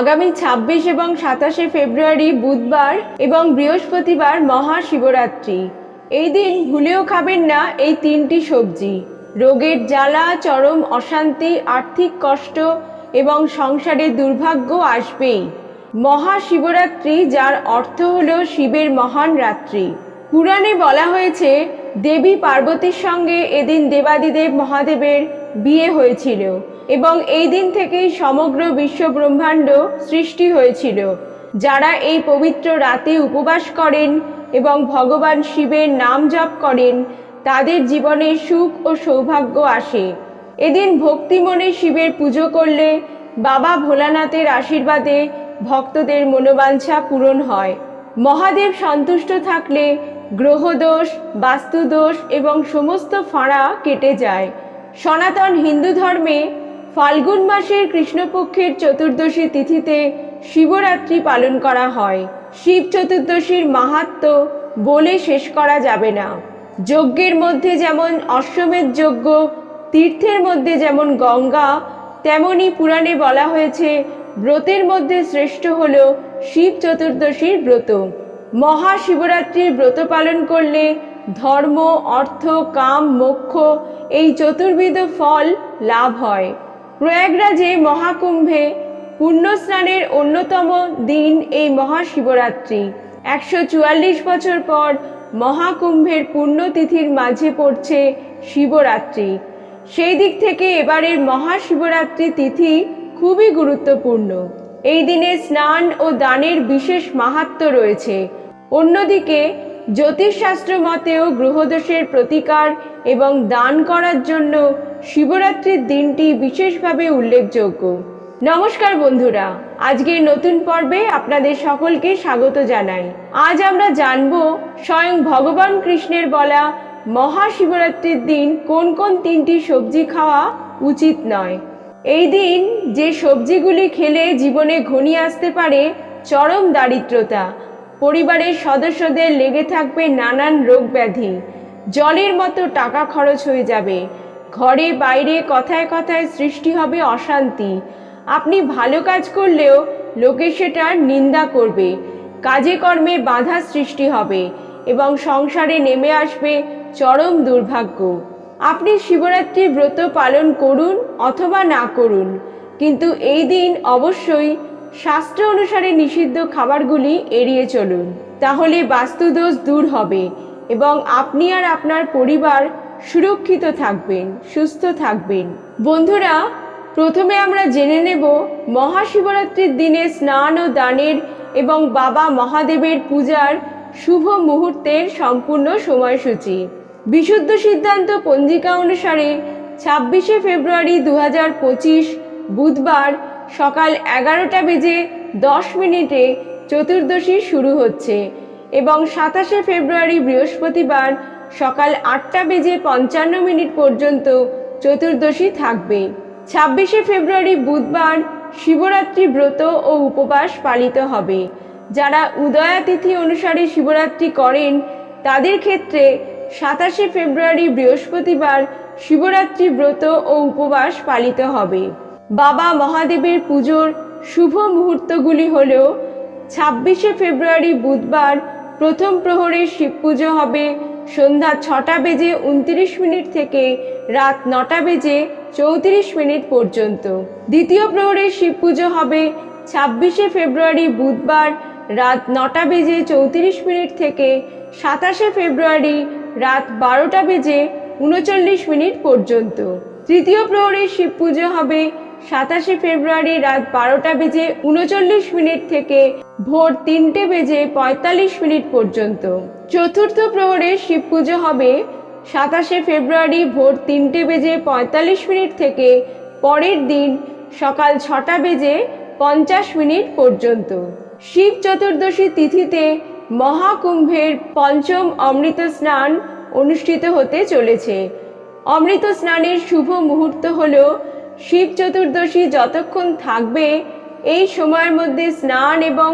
আগামী ছাব্বিশ এবং সাতাশে ফেব্রুয়ারি বুধবার এবং বৃহস্পতিবার মহাশিবরাত্রি। এই দিন ভুলেও খাবেন না এই তিনটি সবজি। রোগের জ্বালা, চরম অশান্তি, আর্থিক কষ্ট এবং সংসারে দুর্ভাগ্য আসবেই। মহাশিবরাত্রি, যার অর্থ হল শিবের মহান রাত্রি। পুরাণে বলা হয়েছে, দেবী পার্বতীর সঙ্গে এদিন দেবাদিদেব মহাদেবের বিয়ে হয়েছিল এবং এই দিন থেকেই সমগ্র বিশ্ব ব্রহ্মাণ্ড সৃষ্টি হয়েছিল। যারা এই পবিত্র রাতে উপবাস করেন এবং ভগবান শিবের নাম জপ করেন, তাদের জীবনে সুখ ও সৌভাগ্য আসে। এদিন ভক্তি মনে শিবের পুজো করলে বাবা ভোলানাথের আশীর্বাদে ভক্তদের মনোবাঞ্ছা পূরণ হয়। মহাদেব সন্তুষ্ট থাকলে গ্রহদোষ, বাস্তুদোষ এবং সমস্ত ফাঁড়া কেটে যায়। সনাতন হিন্দু ধর্মে ফাল্গুন মাসের কৃষ্ণপক্ষের চতুর্দশী তিথিতে শিবরাত্রি পালন করা হয়। শিব চতুর্দশীর মাহাত্ম বলে শেষ করা যাবে না। যজ্ঞের মধ্যে যেমন অশ্বমেধ যজ্ঞ, তীর্থের মধ্যে যেমন গঙ্গা, তেমনি পুরাণে বলা হয়েছে, ব্রতের মধ্যে শ্রেষ্ঠ হল শিব চতুর্দশীর ব্রত। মহাশিবরাত্রির ব্রত পালন করলে ধর্ম, অর্থ, কাম, মোক্ষ, এই চতুর্বিধ ফল লাভ হয়। প্রয়াগরাজে মহাকুম্ভে পুণ্যস্নানের অন্যতম দিন এই মহাশিবরাত্রি। একশো চুয়াল্লিশ বছর পর মহাকুম্ভের পুণ্যতিথির মাঝে পড়ছে শিবরাত্রি। সেই দিক থেকে এবারের মহাশিবরাত্রি তিথি খুবই গুরুত্বপূর্ণ। এই দিনে স্নান ও দানের বিশেষ মাহাত্ম রয়েছে। অন্যদিকে জ্যোতিষশাস্ত্র মতেও গ্রহদোষের প্রতিকার এবং দান করার জন্য শিবরাত্রির দিনটি বিশেষভাবে উল্লেখযোগ্য। নমস্কার বন্ধুরা, আজকের নতুন পর্বে আপনাদের সকলকে স্বাগত জানাই। আজ আমরা জানব স্বয়ং ভগবান কৃষ্ণের বলা মহাশিবরাত্রির দিন কোন কোন তিনটি সবজি খাওয়া উচিত নয়। এই দিন যে সবজিগুলি খেলে জীবনে ঘনিয়ে আসতে পারে চরম দারিদ্রতা পরিবারের সদস্যদের লেগে থাকবে নানান রোগ ব্যাধি। জলের মতো টাকা খরচ হয়ে যাবে। ঘরে বাইরে কথায় কথায় সৃষ্টি হবে অশান্তি। আপনি ভালো কাজ করলেও লোকে সেটার নিন্দা করবে। কাজে কর্মে বাধা সৃষ্টি হবে এবং সংসারে নেমে আসবে চরম দুর্ভাগ্য। আপনি শিবরাত্রির ব্রত পালন করুন অথবা না করুন, কিন্তু এই দিন অবশ্যই শাস্ত্র অনুসারে নিষিদ্ধ খাবারগুলি এড়িয়ে চলুন। তাহলে বাস্তুদোষ দূর হবে এবং আপনি আর আপনার পরিবার সুরক্ষিত থাকবেন, সুস্থ থাকবেন। বন্ধুরা, প্রথমে আমরা জেনে নেব মহাশিবরাত্রির দিনে স্নান ও দানের এবং বাবা মহাদেবের পূজার শুভ মুহূর্তের সম্পূর্ণ সময়সূচি। বিশুদ্ধ সিদ্ধান্ত পঞ্জিকা অনুসারে ছাব্বিশে ফেব্রুয়ারি দু হাজার পঁচিশ বুধবার সকাল এগারোটা বেজে দশ মিনিটে চতুর্দশী শুরু হচ্ছে এবং সাতাশে ফেব্রুয়ারি বৃহস্পতিবার সকাল আটটা বেজে পঞ্চান্ন মিনিট পর্যন্ত চতুর্দশী থাকবে। ছাব্বিশে ফেব্রুয়ারি বুধবার শিবরাত্রি ব্রত ও উপবাস পালিত হবে। যারা উদয়া তিথি অনুসারে শিবরাত্রি করেন, তাদের ক্ষেত্রে সাতাশে ফেব্রুয়ারি বৃহস্পতিবার শিবরাত্রি ব্রত ও উপবাস পালিত হবে। বাবা মহাদেবের পুজোর শুভ মুহূর্তগুলি হল ছাব্বিশে ফেব্রুয়ারি বুধবার প্রথম প্রহরে শিব পুজো হবে সন্ধ্যা ছটা বেজে উনত্রিশ মিনিট থেকে রাত নটা বেজে চৌত্রিশ মিনিট পর্যন্ত। দ্বিতীয় প্রহরে শিব পুজো হবে ছাব্বিশে ফেব্রুয়ারি বুধবার রাত নটা বেজে চৌত্রিশ মিনিট থেকে সাতাশে ফেব্রুয়ারি রাত বারোটা বেজে উনচল্লিশ মিনিট পর্যন্ত। তৃতীয় প্রহরে শিব পুজো হবে সাতাশে ফেব্রুয়ারি রাত বারোটা বেজে উনচল্লিশ মিনিট থেকে ভোর তিনটে বেজে পঁয়তাল্লিশ মিনিট পর্যন্ত। চতুর্থ প্রহরে শিব পুজো হবে। সাতাশে ফেব্রুয়ারি ভোর তিনটে বেজে পঁয়তাল্লিশ মিনিট থেকে পরের দিন সকাল ছটা বেজে পঞ্চাশ মিনিট পর্যন্ত। শিব চতুর্দশী তিথিতে মহাকুম্ভের পঞ্চম অমৃত স্নান অনুষ্ঠিত হতে চলেছে। অমৃত স্নানের শুভ মুহূর্ত হল শিব চতুর্দশী যতক্ষণ থাকবে, এই সময়ের মধ্যে স্নান এবং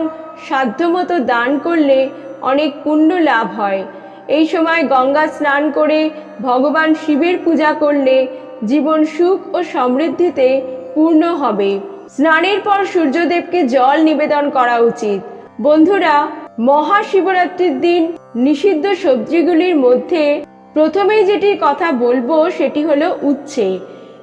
সাধ্যমতো দান করলে অনেক পুণ্য লাভ হয়। এই সময় গঙ্গা স্নান করে ভগবান শিবের পূজা করলে জীবন সুখ ও সমৃদ্ধিতে পূর্ণ হবে। স্নানের পর সূর্যদেবকে জল নিবেদন করা উচিত। বন্ধুরা, মহাশিবরাত্রির দিন নিষিদ্ধ সবজিগুলির মধ্যে প্রথমেই যেটির কথা বলব সেটি হলো উচ্ছে।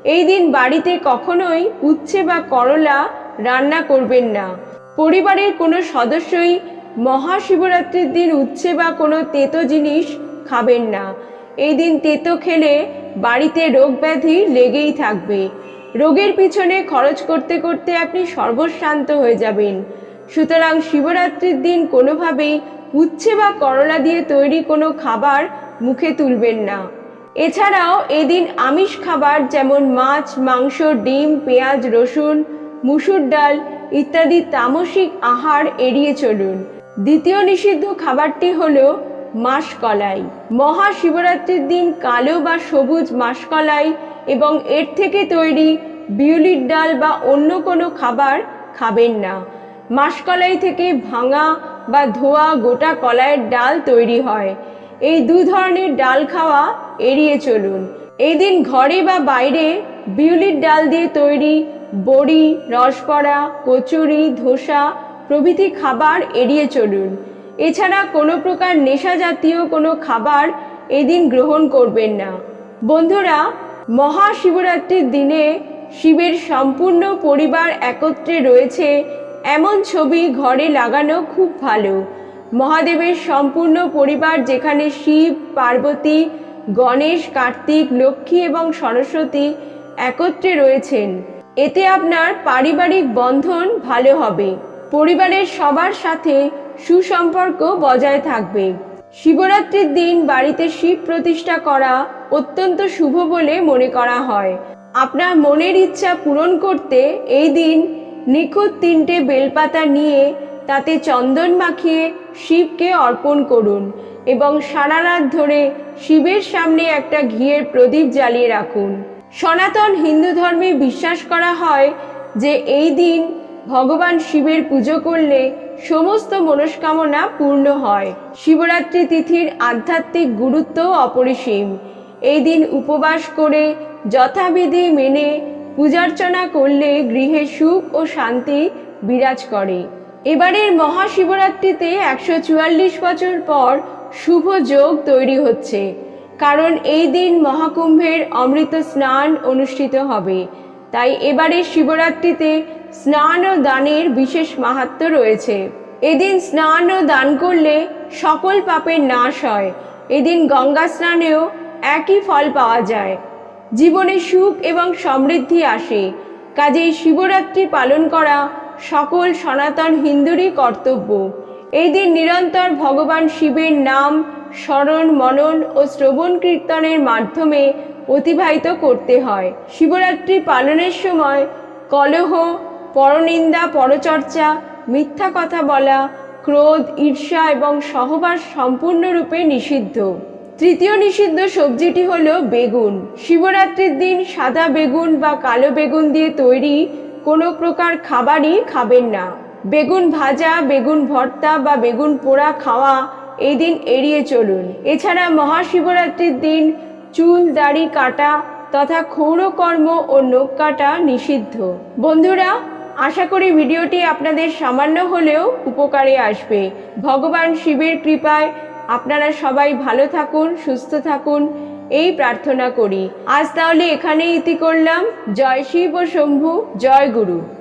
এই দিন বাড়িতে কখনোই উচ্ছে বা করলা রান্না করবেন না। পরিবারের কোনো সদস্যই মহাশিবরাত্রির দিন উচ্ছে বা কোনো তেতো জিনিস খাবেন না। এই দিন তেতো খেলে বাড়িতে রোগ ব্যাধি লেগেই থাকবে। রোগের পিছনে খরচ করতে করতে আপনি সর্বশান্ত হয়ে যাবেন। সুতরাং শিবরাত্রির দিন কোনোভাবেই উচ্ছে বা করলা দিয়ে তৈরি কোনো খাবার মুখে তুলবেন না। এছাড়াও এদিন আমিষ খাবার যেমন মাছ, মাংস, ডিম, পেঁয়াজ, রসুন, মুসুর ডাল ইত্যাদি তামসিক আহার এড়িয়ে চলুন। দ্বিতীয় নিষিদ্ধ খাবারটি হলো মাসকলাই। মহাশিবরাত্রির দিন কালো বা সবুজ মাসকলাই এবং এর থেকে তৈরি বিউলির ডাল বা অন্য কোনো খাবার খাবেন না। মাসকলাই থেকে ভাঙা বা ধোয়া গোটা কলাইয়ের ডাল তৈরি হয়। এই দু ধরনের ডাল খাওয়া এড়িয়ে চলুন। এই দিন ঘরে বা বাইরে বিউলির ডাল দিয়ে তৈরি বড়ি, রসপড়া, কচুরি, ধোসা প্রভৃতি খাবার এড়িয়ে চলুন। এছাড়া কোনো প্রকার নেশা জাতীয় কোনো খাবার এদিন গ্রহণ করবেন না। বন্ধুরা, মহাশিবরাত্রির দিনে শিবের সম্পূর্ণ পরিবার একত্রে রয়েছে, এমন ছবি ঘরে লাগানো খুব ভালো। মহাদেবের সম্পূর্ণ পরিবার যেখানে শিব, পার্বতী, গণেশ, কার্তিক, লক্ষ্মী এবং সরস্বতী একত্রে রয়েছেন। এতে আপনার পারিবারিক বন্ধন ভালো হবে। পরিবারের সবার সাথে সুসম্পর্ক বজায় থাকবে। শিবরাত্রির দিন বাড়িতে শিব প্রতিষ্ঠা করা অত্যন্ত শুভ বলে মনে করা হয়। আপনার মনের ইচ্ছা পূরণ করতে এই দিন নিখুঁত তিনটে বেলপাতা নিয়ে তাতে চন্দন মাখিয়ে শিবকে অর্পণ করুন এবং সারা রাত ধরে শিবের সামনে একটা ঘিয়ের প্রদীপ জ্বালিয়ে রাখুন। সনাতন হিন্দু ধর্মে বিশ্বাস করা হয় যে এই দিন ভগবান শিবের পুজো করলে সমস্ত মনস্কামনা পূর্ণ হয়। শিবরাত্রি তিথির আধ্যাত্মিক গুরুত্ব অপরিসীম। এই দিন উপবাস করে যথাবিধি মেনে পূজার্চনা করলে গৃহে সুখ ও শান্তি বিরাজ করে। এবারের মহাশিবরাত্রিতে একশো চুয়াল্লিশ বছর পর শুভ যোগ তৈরি হচ্ছে। কারণ এই দিন মহাকুম্ভের অমৃত স্নান অনুষ্ঠিত হবে। তাই এবারের শিবরাত্রিতে স্নান ও দানের বিশেষ মাহাত্ম রয়েছে। এদিন স্নান ও দান করলে সকল পাপের নাশ হয়। এদিন গঙ্গা স্নানেও একই ফল পাওয়া যায়। জীবনে সুখ এবং সমৃদ্ধি আসে। কাজেই শিবরাত্রি পালন করা সকল সনাতন হিন্দুরই কর্তব্য। এই দিন নিরন্তর ভগবান শিবের নাম স্মরণ, মনন ও শ্রবণ কীর্তনের মাধ্যমে অতিবাহিত করতে হয়। শিবরাত্রি পালনের সময় কলহ, পরনিন্দা, পরচর্চা, মিথ্যা কথা বলা, ক্রোধ, ঈর্ষা এবং সহবাস সম্পূর্ণরূপে নিষিদ্ধ। তৃতীয় নিষিদ্ধ সবজিটি হলো বেগুন। শিবরাত্রির দিন সাদা বেগুন বা কালো বেগুন দিয়ে তৈরি কোনো প্রকার খাবারই খাবেন না। বেগুন ভাজা, বেগুন ভর্তা বা বেগুন পোড়া খাওয়া এই দিন এড়িয়ে চলুন। এছাড়া মহাশিবরাত্রির দিন চুল, দাড়ি কাটা তথা ক্ষৌরকর্ম ও নখ কাটা নিষিদ্ধ। বন্ধুরা, আশা করি ভিডিওটি আপনাদের সামান্য হলেও উপকারে আসবে। ভগবান শিবের কৃপায় আপনারা সবাই ভালো থাকুন, সুস্থ থাকুন। এই প্রার্থনা করি। আজ তাহলে এখানেই ইতি করলাম। জয় শিব ও শম্ভু। জয় গুরু।